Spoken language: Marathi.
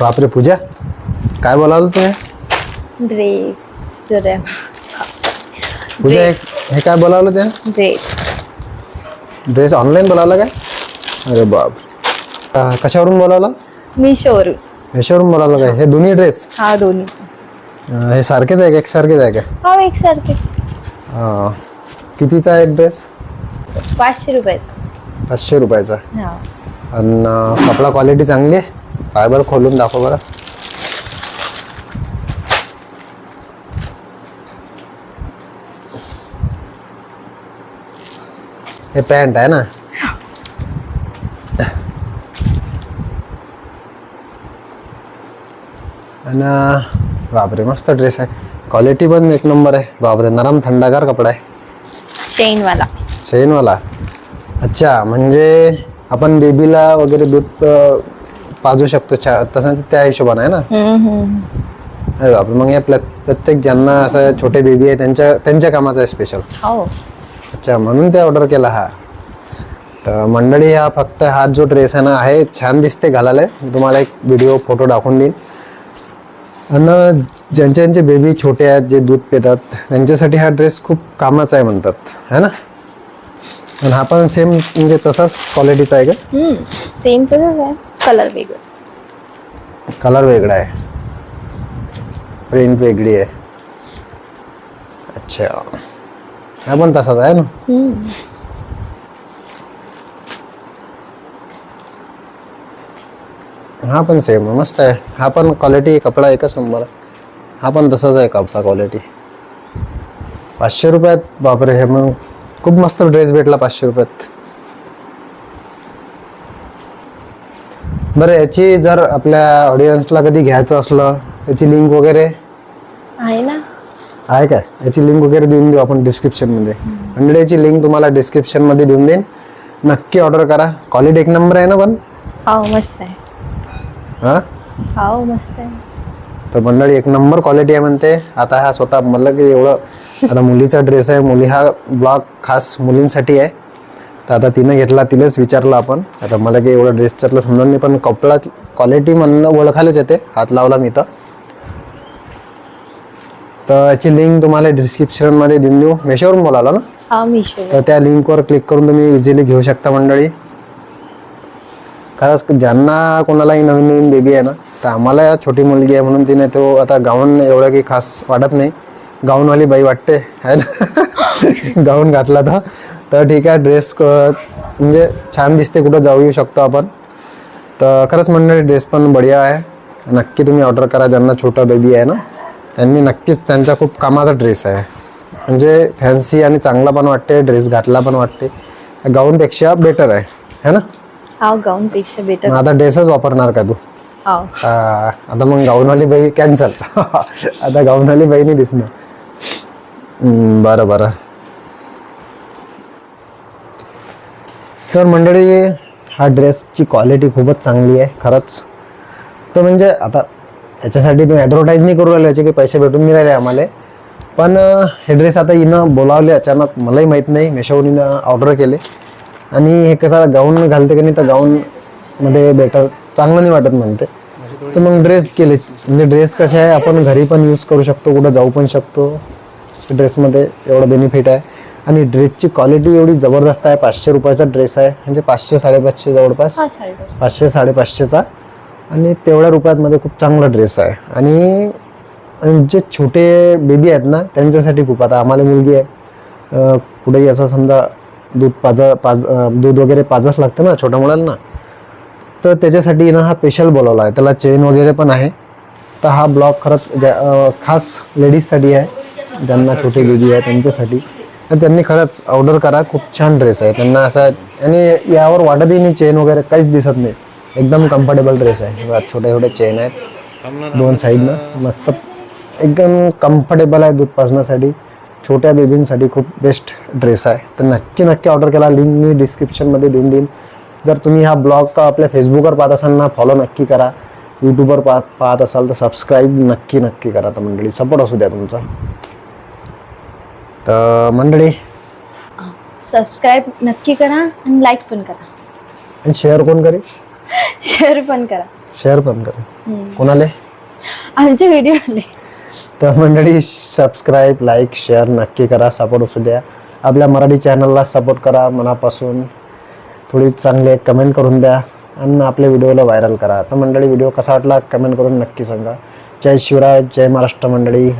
बापरे पूजा? काय बोलावलं तुम्ही? ड्रेस जरा. पूजा हे हे काय बोलावलं त्या? ड्रेस ड्रेस ऑनलाईन बोलावला काय? अरे बाप. अं, कशावरून बोलावलं? मिशोवरून मेशोवरून बोलावलं काय? हे दोन्ही ड्रेस हा दोन्ही. हे सारखेच आहे का? एक सारखेच आहे का? हा एकसारखे अं, कितीचा आहे एक ड्रेस पाचशे रुपयाचा. पाचशे रुपयाचा. हा. आणि कपडा क्वालिटी चांगली आहे. काय बरं खोलून दाखव बरं. हे पॅन्ट आहे ना? आणि बापरे मस्त ड्रेस आहे. क्वालिटी पण एक नंबर आहे. बापरे नरम थंडागार कपडा आहे. चेनवाला चेनवाला अच्छा म्हणजे आपण बेबीला वगैरे दूध अं, पाजू शकतो. तसं त्या हिशोबाने आहे ना. अरे बापरे मग या प्र- प्रत्येक ज्यांना असं छोटे बेबी आहे त्यांच्या त्यांच्या कामाचं आहे स्पेशल हो. अच्छा म्हणून ते ऑर्डर केला हा. तर मंडळी हा फक्त हा जो ड्रेस आहे. ना आहे छान दिसते घालायला. मी तुम्हाला एक व्हिडिओ फोटो दाखवून देईन. आणि ज्यांचे ज्यांचे बेबी छोटे आहेत जे दूध पितात त्यांच्यासाठी हा ड्रेस खूप कामाचा आहे म्हणतात. है ना? आणि हा पण सेम म्हणजे तसाच क्वालिटीचा आहे का? सेम तसंच आहे. कलर वेगळं. कलर वेगळा आहे. प्रिंट वेगळी आहे. अच्छा. हा पण तसाच आहे ना. हा पण सेम मस्त आहे. हा पण क्वालिटी कपडा एकच नंबर. हा पण तसाच आहे कपडा क्वालिटी पाचशे रुपयात बापरे हे मग खूप मस्त ड्रेस भेटला पाचशे रुपयात. बरं याची जर आपल्या ऑडियन्सला कधी घ्यायचं असलं याची लिंक वगैरे? आहे ना. आहे काय? याची लिंक वगैरे देऊन देऊ आपण डिस्क्रिप्शनमध्ये म्हणजे याची लिंक तुम्हाला डिस्क्रिप्शनमध्ये देऊन देईन. नक्की ऑर्डर करा. क्वालिटी एक नंबर आहे ना पण? हो मस्त आहे. हां? हो मस्त आहे. तर मंडळी एक नंबर क्वालिटी आहे म्हणते. आता हा स्वतः म्हणलं की एवढं आता मुलीचा ड्रेस आहे मुली हा ब्लॉग खास मुलींसाठी आहे. तर आता तिनं घेतला तिलाच विचारलं आपण. आता मला की एवढा ड्रेस चाललं समजून नाही पण कपडा क्वालिटी म्हणणं ओळखायलाच येते. हात लावला मी तर तर याची लिंक तुम्हाला डिस्क्रिप्शनमध्ये देऊन देऊ. मेशोवरून बोलावलं ना? हा मिशो तर त्या लिंकवर क्लिक करून तुम्ही इझिली घेऊ शकता मंडळी. खरंच ज्यांना कोणालाही नवीन नवीन बेबी आहे ना तर आम्हाला छोटी मुलगी आहे म्हणून तिने तो आता गाऊन एवढं काही खास वाटत नाही. गाऊनवाली बाई वाटते आहे ना? गाऊन घातला तर. तर ठीक आहे ड्रेस म्हणजे छान दिसते कुठं जाऊ येऊ शकतो आपण. तर खरंच मंडळी ड्रेस पण बढिया आहे. नक्की तुम्ही ऑर्डर करा ज्यांना छोटा बेबी आहे ना त्यांनी नक्कीच त्यांचा खूप कामाचा ड्रेस आहे. म्हणजे फॅन्सी आणि चांगला पण वाटते ड्रेस घातला पण वाटते. गाऊनपेक्षा बेटर आहे है ना? हा गाऊन पेक्षा बेटर आता ड्रेसच वापरणार का तू? हो. आता मग गाऊनवाली बाई कॅन्सल आता गाऊनवाली बाई नाही दिसणार बरं बरं. तर मंडळी हा ड्रेसची क्वालिटी खूपच चांगली आहे खरंच. तो म्हणजे आता याच्यासाठी तुम्ही ॲडव्हर्टाईज नाही करू राहिले याचे काही पैसे भेटून नाही राहिले आम्हाला. पण हे ड्रेस आता हिनं बोलावले अचानक मलाही माहीत नाही मेशोवरून ऑर्डर केले. आणि हे कसं गाऊन घालते की नाही तर गाऊनमध्ये बेटर चांगलं नाही वाटत म्हणते. तर मग ड्रेस केले म्हणजे ड्रेस कसे आहे आपण घरी पण यूज करू शकतो कुठं जाऊ पण शकतो. ड्रेसमध्ये एवढं बेनिफिट आहे. आणि ड्रेसची क्वालिटी एवढी जबरदस्त आहे पाचशे रुपयाचा ड्रेस आहे. म्हणजे पाचशे साडेपाचशे जवळपास. पाचशे साडेपाचशेचा. आणि तेवढ्या रुपयातमध्ये खूप चांगला ड्रेस आहे. आणि जे छोटे बेबी आहेत ना त्यांच्यासाठी खूप. आता आम्हाला मुलगी आहे. कुठेही असं समजा दूध पाज पाज दूध वगैरे पाजच लागतं ना छोट्या मुलांना. तर त्याच्यासाठी ना हा स्पेशल बोलवला आहे. त्याला चेन वगैरे पण आहे. तर हा ब्लॉग खरंच ज्या- खास लेडीजसाठी आहे. ज्यांना छोटे बेबी आहे त्यांच्यासाठी. तर त्यांनी खरंच ऑर्डर करा. खूप छान ड्रेस आहे. त्यांना असा आणि यावर वाटतही नाही चेन वगैरे. काहीच दिसत नाही. एकदम कम्फर्टेबल ड्रेस आहे. छोटे छोटे चेन आहेत. दोन साईडनं मस्त. एकदम कम्फर्टेबल आहे दूध पाजण्यासाठी. छोट्या बेबींसाठी खूप बेस्ट ड्रेस आहे. तर नक्की नक्की ऑर्डर केला. लिंक मी डिस्क्रिप्शनमध्ये देऊन देईन. जर तुम्ही हा ब्लॉग आपल्या फेसबुकवर पाहत असाल ना फॉलो नक्की करा. यूट्यूबवर पाहत पाहत असाल तर सबस्क्राईब नक्की नक्की करा. तर मंडळी सपोर्ट असू द्या तुमचा. तर मंडळी सबस्क्राईब नक्की करा आणि लाईक पण करा. आणि शेअर कोण करेल? शेअर पण करा. शेअर पण करेल. हम्म. कोणाले? आमचे व्हिडिओ तर मंडळी सबस्क्राईब लाईक शेअर नक्की करा. सपोर्ट असू द्या. आपल्या मराठी चॅनलला सपोर्ट करा मनापासून. थोडी चांगली एक कमेंट करून द्या आणि आपल्या व्हिडिओला व्हायरल करा. तर मंडळी व्हिडिओ कसा वाटला? कमेंट करून नक्की सांगा. जय शिवराय जय महाराष्ट्र मंडळी.